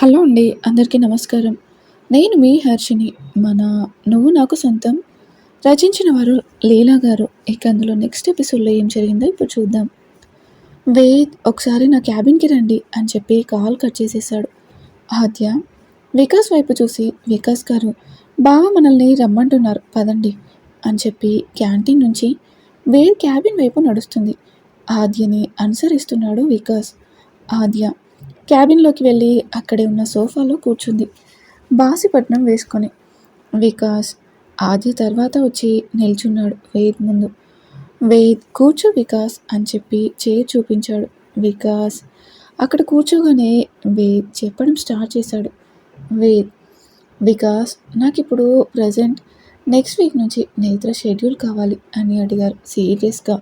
Hello అండి అందరికీ నమస్కారం. నేను మీ హర్షిని మన నువ్వు నాకు సొంతం. రచించిన వారు లీలా గారు. ఇక అందులో నెక్స్ట్ ఎపిసోడ్లో ఏం జరిగిందో ఇప్పుడు చూద్దాం. వేద్ ఒకసారి నా క్యాబిన్కి రండి అని చెప్పి కాల్ కట్ చేసేసాడు. ఆద్య వికాస్ వైపు చూసి వికాస్ గారు బావ మనల్ని రమ్మంటున్నారు పదండి అని చెప్పి క్యాంటీన్ నుంచి వేద్ క్యాబిన్ వైపు నడుస్తుంది. ఆద్యని అనుసరిస్తున్నాడు వికాస్. ఆద్య క్యాబిన్లోకి వెళ్ళి అక్కడే ఉన్న సోఫాలో కూర్చుంది. బాసిపట్నం వేసుకొని వికాస్ ఆది తర్వాత వచ్చి నిల్చున్నాడు వేద్ ముందు. వేద్ కూర్చో వికాస్ అని చెప్పి చేయి చూపించాడు వికాస్. అక్కడ కూర్చోగానే వేద్ చెప్పడం స్టార్ట్ చేశాడు. వేద్ వికాస్ నాకు ఇప్పుడు ప్రజెంట్ నెక్స్ట్ వీక్ నుంచి నేత్ర షెడ్యూల్ కావాలి అని అడిగారు సీరియస్గా.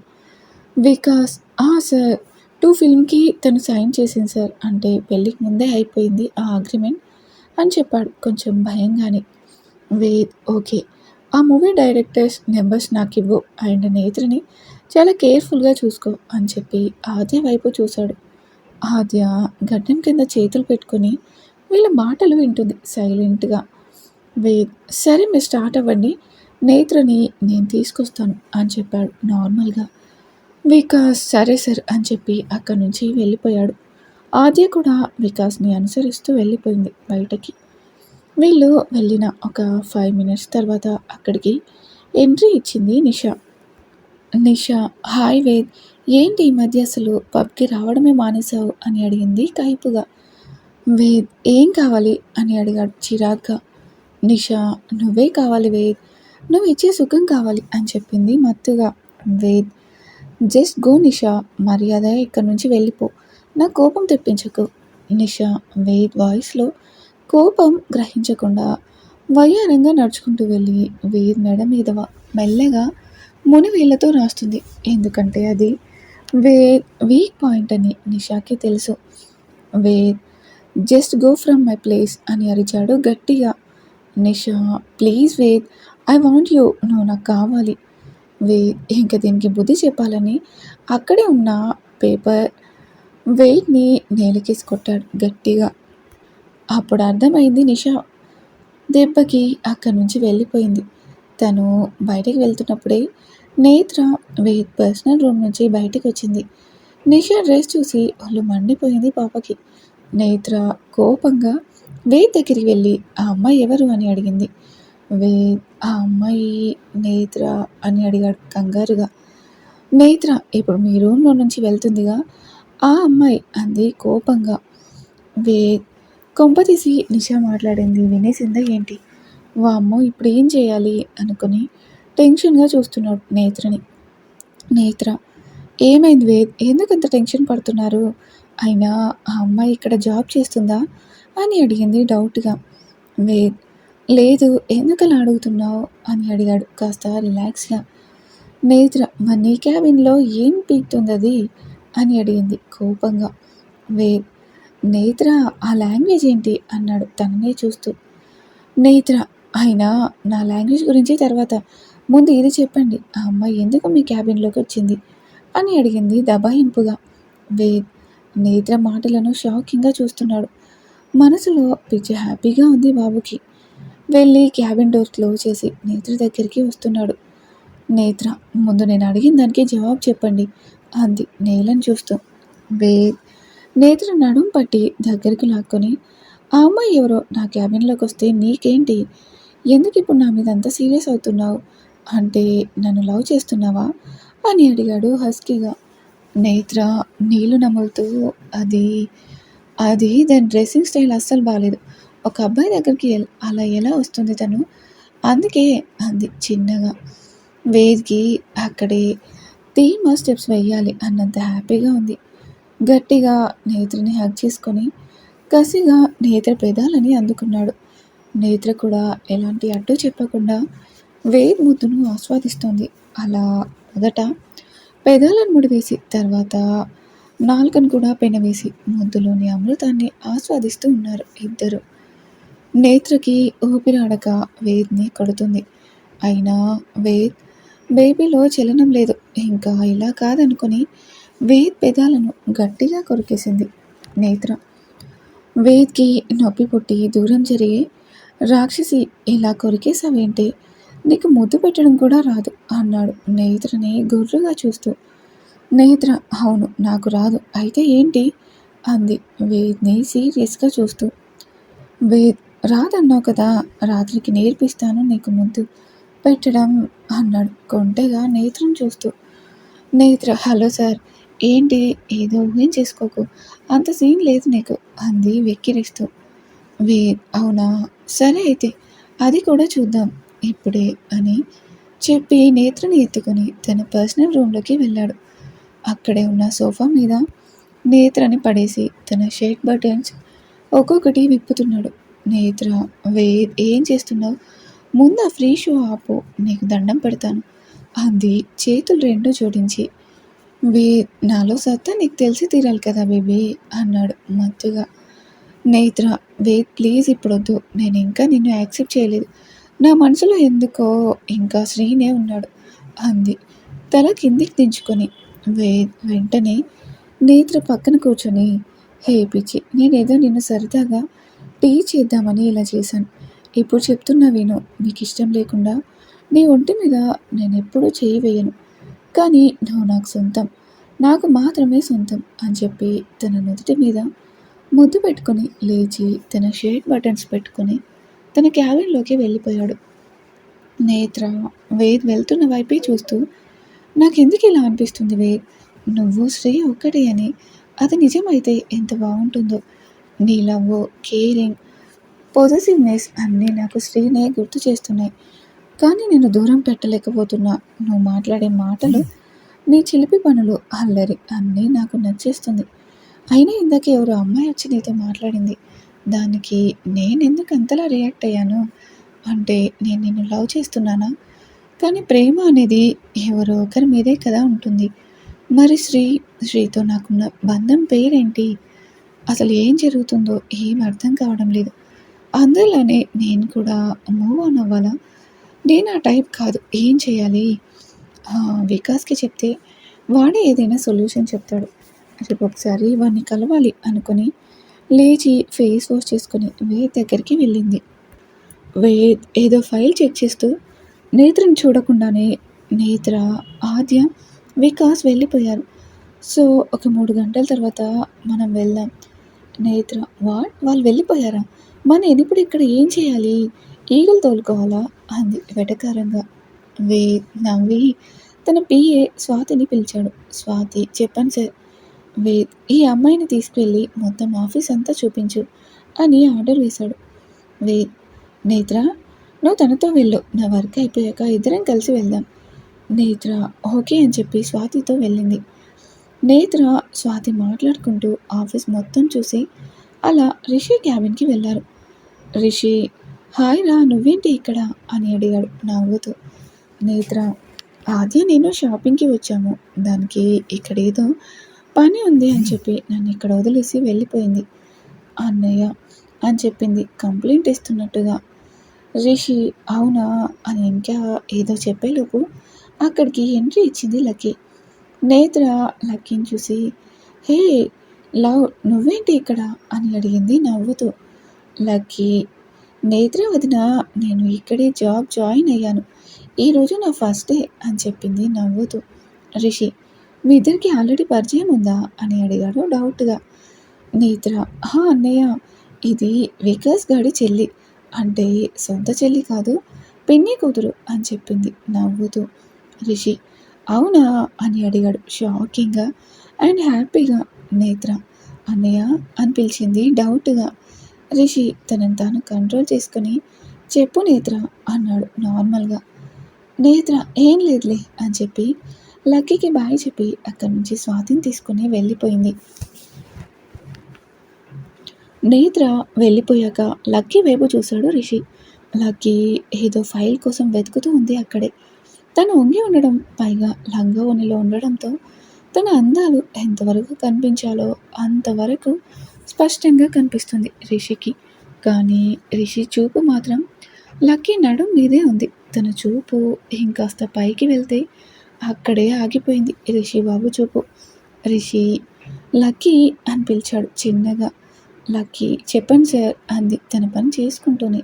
వికాస్ ఆ సార్ టూ ఫిల్మ్కి తను సైన్ చేసింది సార్. అంటే పెళ్ళికి ముందే అయిపోయింది ఆ అగ్రిమెంట్ అని చెప్పాడు. కొంచెం భయంగానే. వేద్ ఓకే. ఆ మూవీ డైరెక్టర్స్ నెంబర్స్ నాకు ఇవ్వు. అండ్ నేత్రని చాలా కేర్ఫుల్గా చూసుకో అని చెప్పి ఆద్య వైపు చూశాడు. ఆద్య గడ్డం కింద చేతులు పెట్టుకొని వీళ్ళ మాటలు వింటుంది సైలెంట్గా. వేద్ సరే మీరు స్టార్ట్ అవ్వండి. నేత్రని నేను తీసుకొస్తాను అని చెప్పాడు నార్మల్గా. వికాస్ సరే సార్ అని చెప్పి అక్కడి నుంచి వెళ్ళిపోయాడు. ఆద్య కూడా వికాస్ని అనుసరిస్తూ వెళ్ళిపోయింది బయటకి. వీళ్ళు వెళ్ళిన ఒక ఫైవ్ మినిట్స్ తర్వాత అక్కడికి ఎంట్రీ ఇచ్చింది నిషా. నిషా హాయ్ వేద్ ఏంటి ఈ మధ్య అసలు పబ్కి రావడమే మానేశావు? అని అడిగింది కైపుగా. వేద్ ఏం కావాలి? అని అడిగాడు చిరాగ్గా. నిషా నువ్వే కావాలి వేద్ నువ్వు ఇచ్చే సుఖం కావాలి అని చెప్పింది మత్తుగా. వేద్ జస్ట్ గో నిషా మర్యాద ఇక్కడి నుంచి వెళ్ళిపో. నా కోపం తెప్పించకు. నిషా వేద్ వాయిస్లో కోపం గ్రహించకుండా వయ్యారంగా నడుచుకుంటూ వెళ్ళి వేద్ మెడ మీద మెల్లగా ముని వేళ్ళతో రాస్తుంది. ఎందుకంటే అది వేద్ వీక్ పాయింట్ అని నిషాకి తెలుసు. Ved just go from my place అని అరిచాడు గట్టిగా. Nisha please Ved I want you. నువ్వు నాకు కావాలి. వే ఇంకా దీనికి బుద్ధి చెప్పాలని అక్కడే ఉన్న పేపర్ వెయిట్ని నేలకేసి కొట్టాడు గట్టిగా. అప్పుడు అర్థమైంది నిషా దెబ్బకి అక్కడి నుంచి వెళ్ళిపోయింది. తను బయటికి వెళ్తున్నప్పుడే నేత్ర వెయిట్ పర్సనల్ రూమ్ నుంచి బయటికి వచ్చింది. నిషా డ్రెస్ చూసి వాళ్ళు మండిపోయింది పాపకి. నేత్ర కోపంగా వెయిట్ దగ్గరికి వెళ్ళి ఆ అమ్మాయి ఎవరు? అని అడిగింది. వే ఆ అమ్మాయి నేత్ర అని అడిగాడు కంగారుగా. నేత్ర ఇప్పుడు మీ రూమ్లో నుంచి వెళ్తుందిగా? ఆ అమ్మాయి అంది కోపంగా. వే కొంపతీసి నిషా మాట్లాడింది వినేసిందా ఏంటి? వామ్మో ఇప్పుడు ఏం చేయాలి అనుకుని టెన్షన్గా చూస్తున్నాడు నేత్రని. నేత్ర ఏమైంది వేద్ ఎందుకు అంత టెన్షన్ పడుతున్నారు? అయినా ఆ అమ్మాయి ఇక్కడ జాబ్ చేస్తుందా? అని అడిగింది డౌట్గా. వేద్ లేదు ఎందుకలా అడుగుతున్నావు? అని అడిగాడు కాస్త రిలాక్స్గా. నేత్ర మరి నీ క్యాబిన్లో ఏం పీక్తుంది అది అని అడిగింది కోపంగా. వే నేత్ర ఆ లాంగ్వేజ్ ఏంటి? అన్నాడు తననే చూస్తూ. నేత్ర అయినా నా లాంగ్వేజ్ గురించి తర్వాత. ముందు ఇది చెప్పండి ఆ అమ్మాయి ఎందుకు మీ క్యాబిన్లోకి వచ్చింది? అని అడిగింది దబాయింపుగా. వేద్ నేత్ర మాటలను షాకింగ్గా చూస్తున్నాడు. మనసులో పిచ్చి హ్యాపీగా ఉంది బాబుకి. వెళ్ళి క్యాబిన్ డోర్ క్లోజ్ చేసి నేత్ర దగ్గరికి వస్తున్నాడు. నేత్ర ముందు నేను అడిగిన దానికి జవాబు చెప్పండి అంది నేలను చూస్తూ. వే నేత్ర నడుం పట్టి దగ్గరికి లాక్కొని ఆ అమ్మాయి ఎవరో? నా క్యాబిన్లోకి వస్తే నీకేంటి? ఎందుకు ఇప్పుడు నా మీద అంత సీరియస్ అవుతున్నావు? అంటే నన్ను లవ్ చేస్తున్నావా? అని అడిగాడు హస్కీగా. నేత్ర నీళ్ళు నములుతూ అది అది దాని డ్రెస్సింగ్ స్టైల్ అస్సలు బాగాలేదు ఒక అబ్బాయి దగ్గరికి అలా ఎలా వస్తుంది తను? అందుకే అంది చిన్నగా. వేదికి అక్కడే థీమ్ స్టెప్స్ వేయాలి అన్నంత హ్యాపీగా ఉంది. గట్టిగా నేత్రని హ్యాక్ చేసుకొని కసిగా నేత్ర పెదాలని అందుకున్నాడు. నేత్ర కూడా ఎలాంటి అడ్డు చెప్పకుండా వేద్ ముద్దును ఆస్వాదిస్తోంది. అలా మొదట పెదాలను ముడివేసి తర్వాత నాలుకను కూడా పెనవేసి ముద్దులోని అమృతాన్ని ఆస్వాదిస్తూ ఉన్నారు ఇద్దరు. నేత్రకి ఊపిరాడక వేద్ని కొడుతుంది. అయినా వేద్ బేబీలో చలనం లేదు. ఇంకా ఇలా కాదనుకుని వేద్ పెదాలను గట్టిగా కొరికేసింది నేత్ర. వేద్కి నొప్పి పుట్టి దూరం జరిగి రాక్షసి ఇలా కొరికేసావేంటి నీకు ముద్దు పెట్టడం కూడా రాదు అన్నాడు నేత్రని గుర్రుగా చూస్తూ. నేత్ర అవును నాకు రాదు. అయితే ఏంటి? అంది వేద్ని సీరియస్గా చూస్తూ. వేద్ రాదన్నావు కదా రాత్రికి నేర్పిస్తాను నీకు ముద్దు పెట్టడం అన్నాడు. కొంటెగా నేత్రం చూస్తూ. నేత్ర హలో సార్ ఏంటి? ఏదో ఊహం చేసుకోకు. అంత సీన్ లేదు నీకు అంది వెక్కిరిస్తూ. వే అవునా? సరే అయితే అది కూడా చూద్దాం ఇప్పుడే అని చెప్పి నేత్రని ఎత్తుకొని తన పర్సనల్ రూమ్లోకి వెళ్ళాడు. అక్కడే ఉన్న సోఫా మీద నేత్రని పడేసి తన షర్ట్ బటన్స్ ఒక్కొక్కటి విప్పుతున్నాడు. నేత్ర వే ఏం చేస్తున్నావు? ముందు ఆ ఫ్రీ షో ఆపు నీకు దండం పెడతాను. అంది చేతులు రెండు జోడించి. వే నాలో సత్తా నీకు తెలిసి తీరాలి కదా బేబీ అన్నాడు మత్తుగా. నేత్ర వే ప్లీజ్ ఇప్పుడొద్దు నేను ఇంకా నిన్ను యాక్సెప్ట్ చేయలేదు. నా మనసులో ఎందుకో ఇంకా శ్రీనే ఉన్నాడు అంది. తల కిందికి దించుకొని. వే వెంటనే నేత్ర పక్కన కూర్చొని హే పిచ్చి నేనేదో నిన్ను సరదాగా టీ చేద్దామని ఇలా చేశాను. ఇప్పుడు చెప్తున్నా విను నీకు ఇష్టం లేకుండా నీ ఒంటి మీద నేను ఎప్పుడూ చేయి వేయను. కానీ నువ్వు నాకు సొంతం నాకు మాత్రమే సొంతం అని చెప్పి తన నుదుటి మీద ముద్దు పెట్టుకొని లేచి తన షర్ట్ బటన్స్ పెట్టుకొని తన క్యాబిన్లోకి వెళ్ళిపోయాడు. నేత్ర వేద్ వెళ్తున్న వైపే చూస్తూ నాకెందుకు ఇలా అనిపిస్తుంది వేద్? నువ్వు శ్రీ ఒక్కటే అని అది నిజమైతే ఎంత బాగుంటుందో. నీ లవ్ కేరింగ్ పొజిటివ్నెస్ అన్నీ నాకు శ్రీనే గుర్తు చేస్తున్నాయి. కానీ నేను దూరం పెట్టలేకపోతున్నా. నువ్వు మాట్లాడే మాటలు నీ చిలిపి పనులు అల్లరి అన్నీ నాకు నచ్చేస్తుంది. అయినా ఇందాక ఎవరో అమ్మాయి వచ్చి నీతో మాట్లాడింది. దానికి నేను ఎందుకు అంతలా రియాక్ట్ అయ్యాను? అంటే నేను నిన్ను లవ్ చేస్తున్నానా? కానీ ప్రేమ అనేది ఎవరో ఒకరి మీదే కదా ఉంటుంది. మరి శ్రీ శ్రీతో నాకున్న బంధం పేరేంటి? అసలు ఏం జరుగుతుందో ఏం అర్థం కావడం లేదు. అందులోనే నేను కూడా మూవ్ ఆన్ అవ్వాలా? నేను ఆ టైప్ కాదు. ఏం చేయాలి? వికాస్కి చెప్తే వాడే ఏదైనా సొల్యూషన్ చెప్తాడు. రేపు ఒకసారి వాడిని కలవాలి అనుకుని లేచి ఫేస్ వాష్ చేసుకుని వేద్ దగ్గరికి వెళ్ళింది. వేద్ ఏదో ఫైల్ చెక్ చేస్తూ నేత్రని చూడకుండానే నేత్ర ఆద్య వికాస్ వెళ్ళిపోయారు. సో ఒక మూడు గంటల తర్వాత మనం వెళ్దాం. నేత్ర వాట్ వాళ్ళు వెళ్ళిపోయారా? మన ఇప్పుడు ఇక్కడ ఏం చేయాలి? ఈగలు తోలుకోవాలా? అంది వెటకారంగా. వే నవ్వి తన పిఏ స్వాతిని పిలిచాడు. స్వాతి చెప్పాను సార్. వేద్ ఈ అమ్మాయిని తీసుకువెళ్ళి మొత్తం ఆఫీస్ అంతా చూపించు అని ఆర్డర్ వేశాడు. వేద్ నేత్ర నువ్వు తనతో వెళ్ళు. నా వర్క్ అయిపోయాక ఇద్దరం కలిసి వెళ్దాం. నేత్ర ఓకే అని చెప్పి స్వాతితో వెళ్ళింది. నేత్ర స్వాతి మాట్లాడుకుంటూ ఆఫీస్ మొత్తం చూసి అలా రిషి క్యాబిన్కి వెళ్ళారు. రిషి హాయ్ రా నువ్వేంటి ఇక్కడ? అని అడిగాడు నవ్వుతూ నేత్ర ఆద్య నేను షాపింగ్కి వచ్చాము. దానికి ఇక్కడ ఏదో పని ఉంది అని చెప్పి నన్ను ఇక్కడ వదిలేసి వెళ్ళిపోయింది. అన్నయ్య అని చెప్పింది. కంప్లైంట్ ఇస్తున్నట్టుగా. రిషి అవునా? అని ఇంకా ఏదో చెప్పేలోపు అక్కడికి ఎంట్రీ ఇచ్చింది లక్కీ. నేత్ర లక్కీని చూసి హే లవ్ నువ్వేంటి ఇక్కడ? అని అడిగింది నవ్వుతూ. లక్కీ నేత్ర వదిన నేను ఇక్కడే జాబ్ జాయిన్ అయ్యాను. ఈరోజు నా ఫస్ట్ డే అని చెప్పింది నవ్వుతూ. రిషి మీ ఇద్దరికి ఆల్రెడీ పరిచయం ఉందా? అని అడిగాడు డౌట్గా. నేత్ర హా అన్నయ్య ఇది వికాస్ గాడి చెల్లి. అంటే సొంత చెల్లి కాదు పిన్ని కూతురు అని చెప్పింది నవ్వుతూ. రిషి అవునా? అని అడిగాడు షాకింగ్గా. అండ్ హ్యాపీగా నేత్ర. అన్నయ్య అని పిలిచింది డౌట్గా. రిషి తనని తాను కంట్రోల్ చేసుకుని చెప్పు నేత్ర అన్నాడు నార్మల్గా. నేత్ర ఏం లేదులే అని చెప్పి లక్కీకి బాయ్ చెప్పి అక్కడి నుంచి స్వాతిని తీసుకుని వెళ్ళిపోయింది. నేత్ర వెళ్ళిపోయాక లక్కీ వైపు చూశాడు రిషి. లక్కీ ఏదో ఫైల్ కోసం వెతుకుతూ ఉంది అక్కడే. తను వంగి ఉండడం పైగా లంగా ఓనిలో ఉండడంతో తన అందాలు ఎంతవరకు కనిపించాలో అంతవరకు స్పష్టంగా కనిపిస్తుంది రిషికి. కానీ రిషి చూపు మాత్రం లక్కీ నడుం మీదే ఉంది. తన చూపు ఇంకాస్త పైకి వెళ్తే అక్కడే ఆగిపోయింది రిషి బాబు చూపు. రిషి లక్కీ అని పిలిచాడు చిన్నగా. లక్కీ చెప్పండి సార్ అంది తన పని చేసుకుంటూనే.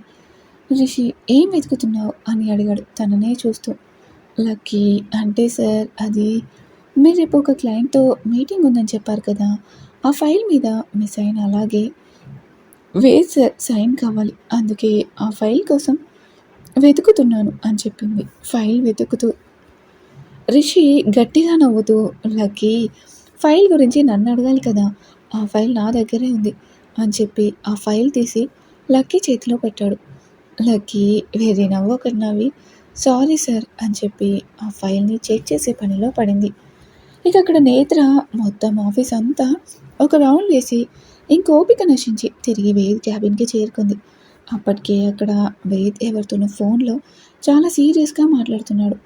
రిషి ఏం వెతుకుతున్నావు? అని అడిగాడు తననే చూస్తూ. లక్కీ అంటే సార్ అది మీరు రేపు ఒక క్లయింట్తో మీటింగ్ ఉందని చెప్పారు కదా ఆ ఫైల్ మీద మీ సైన్ అలాగే వేజ్ సార్ సైన్ కావాలి. అందుకే ఆ ఫైల్ కోసం వెతుకుతున్నాను అని చెప్పింది. ఫైల్ వెతుకుతూ రిషి గట్టిగా నవ్వుతూ లక్కీ ఫైల్ గురించి నన్ను అడగాలి కదా ఆ ఫైల్ నా దగ్గరే ఉంది అని చెప్పి ఆ ఫైల్ తీసి లక్కీ చేతిలో పెట్టాడు. లక్కీ వేరే నవ్వు ఒకటి నవ్వి సారీ సార్ అని చెప్పి ఆ ఫైల్ని చెక్ చేసే పనిలో పడింది. ఇక అక్కడ నేత్ర మొత్తం ఆఫీస్ అంతా ఒక రౌండ్ వేసి ఇంకోపిక నశించి తిరిగి వేద్ క్యాబిన్కి చేరుకుంది. అప్పటికే అక్కడ వేద్ ఎవరితోనో ఫోన్లో చాలా సీరియస్గా మాట్లాడుతున్నాడు.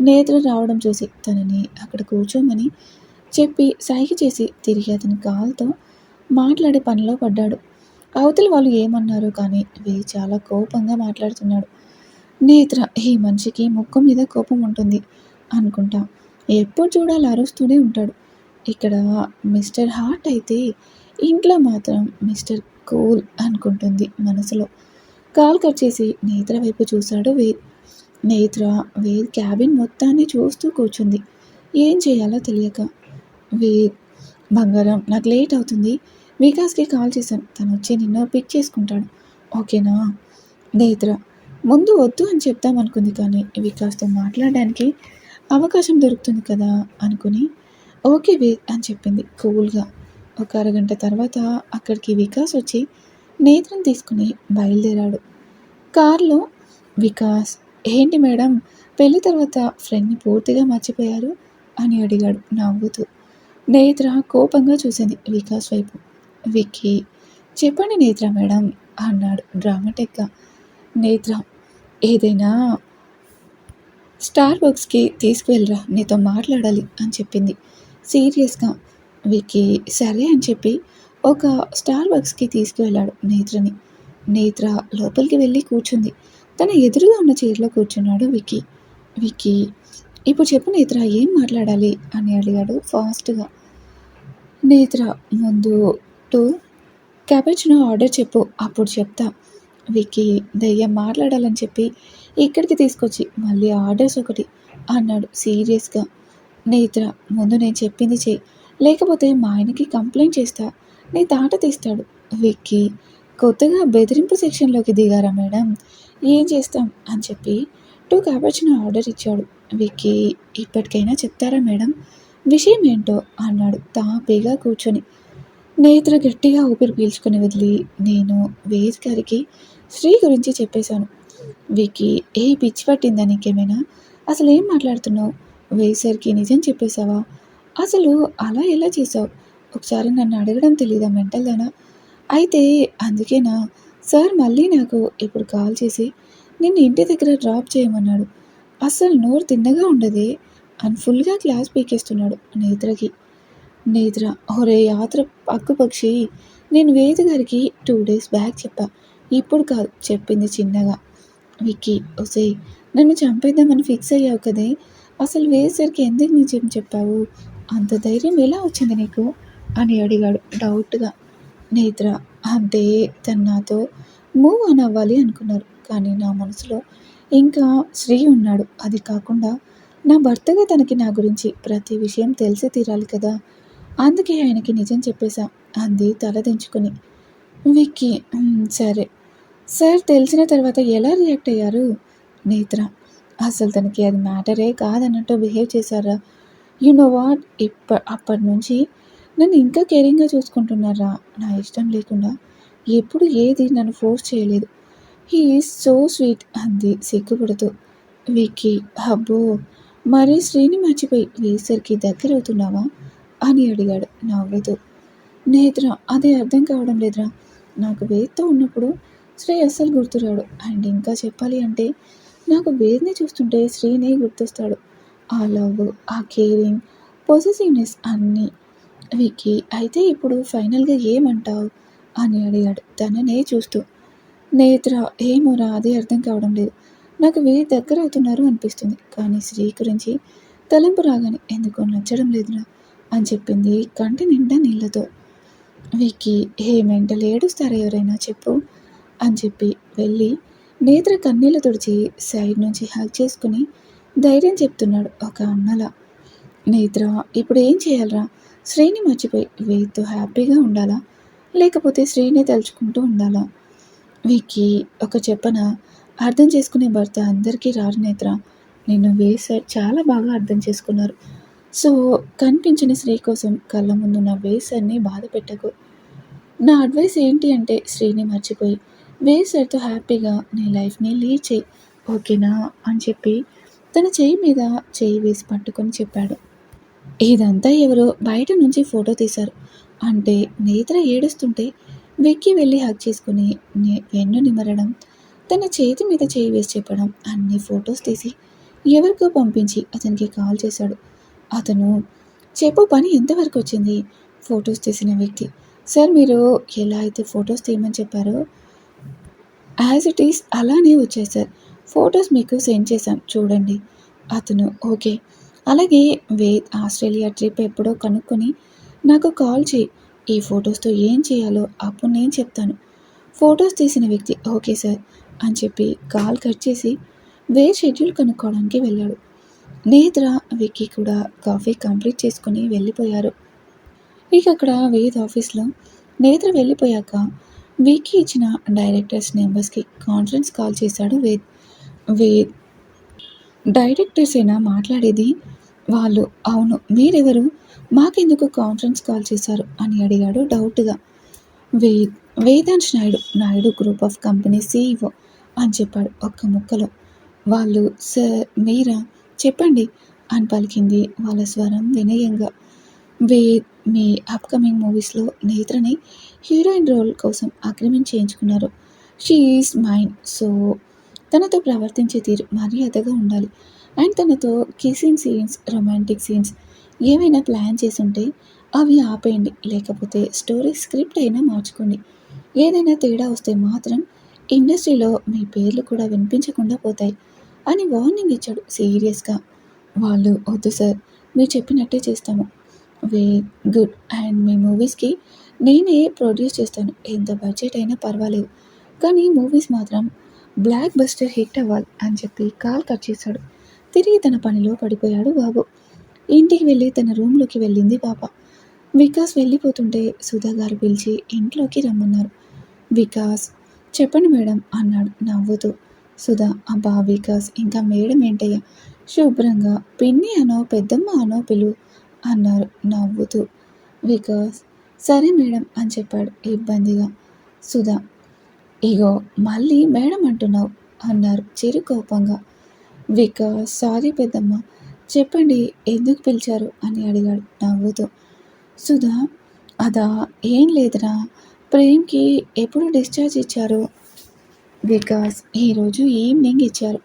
నేత్ర రావడం చూసి తనని అక్కడ కూర్చోమని చెప్పి సైగ చేసి తిరిగి అతని కాల్తో మాట్లాడే పనిలో పడ్డాడు. అవతల వాళ్ళు ఏమన్నారో కానీ వేద్ చాలా కోపంగా మాట్లాడుతున్నాడు. నేత్ర ఈ మనిషికి ముక్కు మీద కోపం ఉంటుంది అనుకుంటా. ఎప్పుడు చూడాలి అరుస్తూనే ఉంటాడు. ఇక్కడ మిస్టర్ హార్ట్ అయితే ఇంట్లో మాత్రం మిస్టర్ కూల్ అనుకుంటుంది మనసులో. కాల్ కట్ చేసి నేత్ర వైపు చూశాడు వేద్ నేత్ర వేద్ క్యాబిన్ మొత్తాన్ని చూస్తూ కూర్చుంది. ఏం చేయాలో తెలియక. వేద్ బంగారం నాకు లేట్ అవుతుంది. వికాస్కి కాల్ చేశాను. తను వచ్చి నిన్ను పిక్ చేసుకుంటాడు. ఓకేనా? నేత్ర ముందు వద్దు అని చెప్తాం అనుకుంది కానీ వికాస్తో మాట్లాడడానికి అవకాశం దొరుకుతుంది కదా అనుకుని ఓకే వే అని చెప్పింది కూల్గా. ఒక అరగంట తర్వాత అక్కడికి వికాస్ వచ్చి నేత్రం తీసుకుని బయలుదేరాడు. కారులో వికాస్ ఏంటి మేడం పెళ్ళి తర్వాత ఫ్రెండ్ని పూర్తిగా మర్చిపోయారు? అని అడిగాడు నవ్వుతూ. నేత్ర కోపంగా చూసింది వికాస్ వైపు. విక్కీ చెప్పండి నేత్ర మేడం అన్నాడు డ్రామాటిక్గా నేత్ర ఏదైనా స్టార్ బాక్స్కి తీసుకువెళ్ళరా నీతో మాట్లాడాలి అని చెప్పింది. సీరియస్గా వీకి సరే అని చెప్పి ఒక స్టార్ బాక్స్కి తీసుకువెళ్ళాడు నేత్రని. నేత్ర లోపలికి వెళ్ళి కూర్చుంది. తన ఎదురుగా ఉన్న చైర్లో కూర్చున్నాడు వికి వికి ఇప్పుడు చెప్పు నేత్ర ఏం మాట్లాడాలి? అని అడిగాడు ఫాస్ట్గా. నేత్ర ముందు టూ క్యాబేజ్ను ఆర్డర్ చెప్పు అప్పుడు చెప్తా. విక్కీ దయ్యం మాట్లాడాలని చెప్పి ఇక్కడికి తీసుకొచ్చి మళ్ళీ ఆర్డర్స్ ఒకటి అన్నాడు సీరియస్గా. నేత్ర ముందు నేను చెప్పింది చెయ్యి. లేకపోతే మా ఆయనకి కంప్లైంట్ చేస్తా. నీ తాట తీస్తాడు. విక్కీ కొత్తగా బెదిరింపు సెక్షన్లోకి దిగారా మేడం? ఏం చేస్తాం? అని చెప్పి టూ క్యాబేజ్ను ఆర్డర్ ఇచ్చాడు. విక్కీ ఇప్పటికైనా చెప్తారా మేడం? విషయం ఏంటో? అన్నాడు తాపీగా కూర్చొని. నేత్ర గట్టిగా ఊపిరి పీల్చుకుని వదిలి నేను వేద్ గారికి శ్రీ గురించి చెప్పేశాను. వికి ఏ పిచ్చి పట్టిందా నీకేమైనా? అసలు ఏం మాట్లాడుతున్నావు? వేసరికి నిజం చెప్పేశావా? అసలు అలా ఎలా చేసావు ఒకసారి నన్ను అడగడం తెలీదా మెంటల్ దానా? అయితే అందుకేనా? సార్ మళ్ళీ నాకు ఇప్పుడు కాల్ చేసి నిన్ను ఇంటి దగ్గర డ్రాప్ చేయమన్నాడు. అసలు నోరు తిన్నగా ఉండదే. అని ఫుల్గా క్లాస్ పీకేస్తున్నాడు నేత్రకి. నేత్ర ఒరే యాత్ర పక్షి నేను వేద గారికి టూ డేస్ బ్యాక్ చెప్పా. ఇప్పుడు కాదు చెప్పింది చిన్నగా. విక్కీ ఒసే నన్ను చంపేద్దామని ఫిక్స్ అయ్యావు కదే? అసలు వేసరికి ఎందుకు నిజం చెప్పావు? అంత ధైర్యం ఎలా వచ్చింది నీకు? అని అడిగాడు డౌట్గా. నేత్ర అంతే తను నాతో మూవ్ అని అవ్వాలి అనుకున్నారు. కానీ నా మనసులో ఇంకా శ్రీ ఉన్నాడు. అది కాకుండా నా భర్తగా తనకి నా గురించి ప్రతి విషయం తెలిసి తీరాలి కదా? అందుకే ఆయనకి నిజం చెప్పేశా. అంది తలదించుకుని విక్కీ సరే సార్ తెలిసిన తర్వాత ఎలా రియాక్ట్ అయ్యారు? నేత్ర అసలు తనకి అది మ్యాటరే కాదన్నట్టు బిహేవ్ చేశారా? యు నో వాట్ ఇప్ప అప్పటి నుంచి నన్ను ఇంకా కేరింగ్గా చూసుకుంటున్నారా? నా ఇష్టం లేకుండా ఎప్పుడు ఏది నన్ను ఫోర్స్ చేయలేదు. హీ ఈజ్ సో స్వీట్ అంది సిగ్గుపడుతూ. విక్కీ అబ్బో మరి శ్రీని మర్చిపోయి వేసరికి దగ్గర అవుతున్నావా? అని అడిగాడు నవ్వుతూ. నేత్ర అదే అర్థం కావడం లేదురా. నాకు వేద్తో ఉన్నప్పుడు శ్రీ అస్సలు గుర్తురాడు. అండ్ ఇంకా చెప్పాలి అంటే నాకు వేద్ని చూస్తుంటే శ్రీనే గుర్తొస్తాడు. ఆ లవ్ ఆ కేరింగ్ పొజిటివ్నెస్ అన్నీ. వికీ అయితే ఇప్పుడు ఫైనల్గా ఏమంటావు? అని అడిగాడు. తననే చూస్తూ. నేత్ర ఏమోరా అదే అర్థం కావడం లేదు. నాకు వీరి దగ్గర అవుతున్నారు అనిపిస్తుంది. కానీ శ్రీ గురించి తలంపు రాగానే ఎందుకో నచ్చడం లేదురా అని చెప్పింది కంటి నిండా నీళ్ళతో. వికీ ఏ మెంటల్ ఏడుస్తారా ఎవరైనా చెప్పు. అని చెప్పి వెళ్ళి నేత్ర కన్నీళ్ళు తుడిచి సైడ్ నుంచి హ్యాక్ చేసుకుని ధైర్యం చెప్తున్నాడు ఒక అన్నలా. నేత్ర ఇప్పుడు ఏం చేయాలరా? శ్రీని మర్చిపోయి వేతో హ్యాపీగా ఉండాలా? లేకపోతే శ్రీని తలుచుకుంటూ ఉండాలా? వీకి ఒక చెప్పన అర్థం చేసుకునే భర్త అందరికీ రారు నేత్ర. నిన్ను వేసర్ చాలా బాగా అర్థం చేసుకున్నారు. సో కనిపించిన శ్రీ కోసం కళ్ళ ముందున్న వేసర్ని బాధ పెట్టకు. నా అడ్వైస్ ఏంటి అంటే శ్రీని మర్చిపోయి వేసర్తో హ్యాపీగా నీ లైఫ్ని లీడ్ చేయి ఓకేనా? అని చెప్పి తన చేయి మీద చేయి వేసి పట్టుకొని చెప్పాడు. ఇదంతా ఎవరో బయట నుంచి ఫోటో తీశారు. అంటే నేత్ర ఏడుస్తుంటే వెక్కి వెళ్ళి హక్ చేసుకుని వెన్ను నిమరడం తన చేతి మీద చేయి వేసి చెప్పడం అన్ని ఫొటోస్ తీసి ఎవరికో పంపించి అతనికి కాల్ చేశాడు. అతను చెప్పు పని ఎంతవరకు వచ్చింది? ఫొటోస్ తీసిన వ్యక్తి సార్ మీరు ఎలా అయితే ఫొటోస్ తీయమని చెప్పారో యాజ్ ఇట్ ఈస్ అలానే వచ్చాయి సార్ ఫొటోస్ మీకు సెండ్ చేశాను చూడండి. అతను ఓకే. అలాగే వే ఆస్ట్రేలియా ట్రిప్ ఎప్పుడో కనుక్కొని నాకు కాల్ చేయి. ఈ ఫొటోస్తో ఏం చేయాలో అప్పుడు నేను చెప్తాను. ఫొటోస్ తీసిన వ్యక్తి ఓకే సార్ అని చెప్పి కాల్ కట్ చేసి వే షెడ్యూల్ కనుక్కోవడానికి వెళ్ళాడు. నేత్ర విక్కీ కూడా కాఫీ కంప్లీట్ చేసుకుని వెళ్ళిపోయారు. ఇక అక్కడ వేద్ ఆఫీస్లో నేత్ర వెళ్ళిపోయాక వీకి ఇచ్చిన డైరెక్టర్స్ నెంబర్స్కి కాన్ఫరెన్స్ కాల్ చేశాడు వేద్. వేద్ డైరెక్టర్స్ అయినా మాట్లాడేది వాళ్ళు అవును మీరెవరు? మాకెందుకు కాన్ఫరెన్స్ కాల్ చేశారు? అని అడిగాడు డౌట్గా. Ved Vedansh Naidu Naidu group of company CEO అని చెప్పాడు ఒక్క ముక్కలో. వాళ్ళు సార్ మీరా? చెప్పండి అని పలికింది వాళ్ళ స్వరం వినయంగా. వే మీ అప్కమింగ్ మూవీస్లో నేత్రని హీరోయిన్ రోల్ కోసం అగ్రిమెంట్ చేయించుకున్నారు. షీ ఈజ్ మైండ్ సో తనతో ప్రవర్తించే తీరు మర్యాదగా ఉండాలి. అండ్ తనతో కిసింగ్ సీన్స్ రొమాంటిక్ సీన్స్ ఏమైనా ప్లాన్ చేసి ఉంటే అవి ఆపేయండి. లేకపోతే స్టోరీ స్క్రిప్ట్ అయినా మార్చుకోండి. ఏదైనా తేడా వస్తే మాత్రం ఇండస్ట్రీలో మీ పేర్లు కూడా వినిపించకుండా పోతాయి అని వార్నింగ్ ఇచ్చాడు సీరియస్గా వాళ్ళు వద్దు సార్ మీరు చెప్పినట్టే చేస్తాము. వే గుడ్ అండ్ మీ మూవీస్కి నేనే ప్రొడ్యూస్ చేస్తాను. ఎంత బడ్జెట్ అయినా పర్వాలేదు. కానీ మూవీస్ మాత్రం బ్లాక్ బస్టర్ హిట్ అవ్వాలి అని చెప్పి కాల్ కట్ చేశాడు. తిరిగి తన పనిలో పడిపోయాడు బాబు. ఇంటికి వెళ్ళి తన రూమ్లోకి వెళ్ళింది పాప. వికాస్ వెళ్ళిపోతుంటే సుధా గారు పిలిచి ఇంట్లోకి రమ్మన్నారు. వికాస్ చెప్పండి మేడం అన్నాడు నవ్వుతూ. సుధా అబ్బా వికాస్ ఇంకా మేడం ఏంటయ్యా? శుభ్రంగా పిన్ని అనో పెద్దమ్మ అనో పిలు అన్నారు నవ్వుతూ. వికాస్ సరే మేడం అని చెప్పాడు ఇబ్బందిగా. సుధా ఇగో మళ్ళీ మేడం అంటున్నావు అన్నారు చిరు కోపంగా. వికాస్ సారీ పెద్దమ్మ చెప్పండి ఎందుకు పిలిచారు అని అడిగాడు నవ్వుతూ. సుధా అదా ఏం లేదురా ప్రేమ్కి ఎప్పుడు డిశ్చార్జ్ ఇచ్చారు? వికాస్ ఈరోజు ఈవినింగ్ ఇచ్చారు.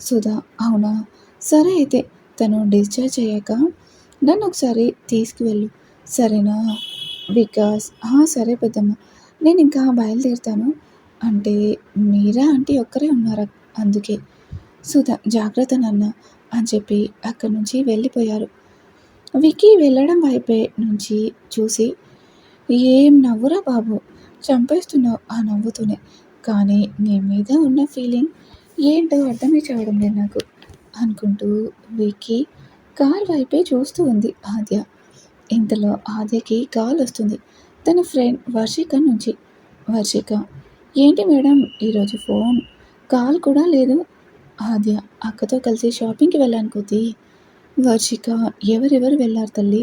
సుధా అవునా? సరే అయితే తను డిశ్చార్జ్ అయ్యాక నన్ను ఒకసారి తీసుకువెళ్ళు. సరేనా? వికాస్ సరే పెద్దమ్మ నేను ఇంకా బయలుదేరుతాను. అంటే మీరా అంటే ఒక్కరే ఉన్నారా? అందుకే. సుధా జాగ్రత్త నాన్న అని చెప్పి అక్కడి నుంచి వెళ్ళిపోయారు. వికీ వెళ్ళడం వైపే నుంచి చూసి ఏం నవ్వురా బాబు చంపేస్తున్నావు ఆ నవ్వుతూనే. కానీ నీ మీద ఉన్న ఫీలింగ్ ఏంటో అర్థమే చేయడం లేదు నాకు అనుకుంటూ వికీ కార్ వైపే చూస్తూ ఉంది ఆద్య. ఇంతలో ఆద్యకి కాల్ వస్తుంది. తన ఫ్రెండ్ వర్షిక నుంచి. వర్షిక ఏంటి మేడం ఈరోజు ఫోన్ కాల్ కూడా లేదు. ఆద్య అక్కతో కలిసి షాపింగ్కి వెళ్ళాను కొద్ది వర్షిక ఎవరెవరు వెళ్ళారు తల్లి?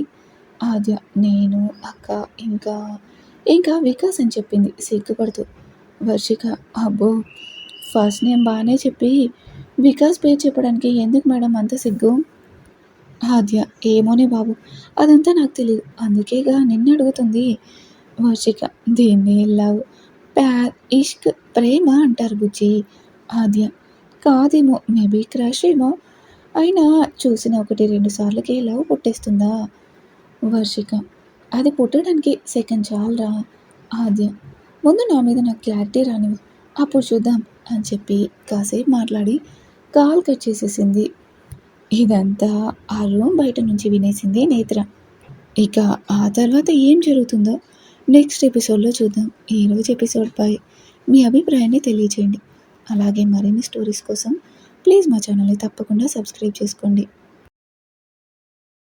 ఆద్య నేను అక్క ఇంకా ఇంకా వికాస్ అని చెప్పింది సిగ్గుపడుతూ. వర్షిక అబ్బో ఫస్ట్ నేమ్ బాగానే చెప్పి వికాస్ పేరు చెప్పడానికి ఎందుకు మేడం అంత సిగ్గు? ఆద్య ఏమోనే బాబు అదంతా నాకు తెలియదు అందుకేగా నిన్ను అడుగుతుంది వర్షిక. దీన్ని లవ్ ప్యా ఇష్క్ ప్రేమ అంటారు బుజ్జి ఆద్య. కాదేమో మేబీ క్రష్ ఏమో. అయినా చూసిన ఒకటి రెండు సార్లకి లవ్ పుట్టేస్తుందా? వర్షిక. అది పుట్టడానికి సెకండ్ చాలరా ఆద్య. ముందు నా మీద నాకు క్లారిటీ రానివ్వు. అప్పుడు చూద్దాం అని చెప్పి కాసేపు మాట్లాడి కాల్ కట్ చేసేసింది ఇదంతా ఆ రూమ్ బయట నుంచి వినేసింది నేత్ర. ఇక ఆ తర్వాత ఏం జరుగుతుందో నెక్స్ట్ ఎపిసోడ్లో చూద్దాం. ఈరోజు ఎపిసోడ్పై మీ అభిప్రాయాన్ని తెలియచేయండి. అలాగే మరిన్ని స్టోరీస్ కోసం ప్లీజ్ మా ఛానల్ని తప్పకుండా సబ్స్క్రైబ్ చేసుకోండి.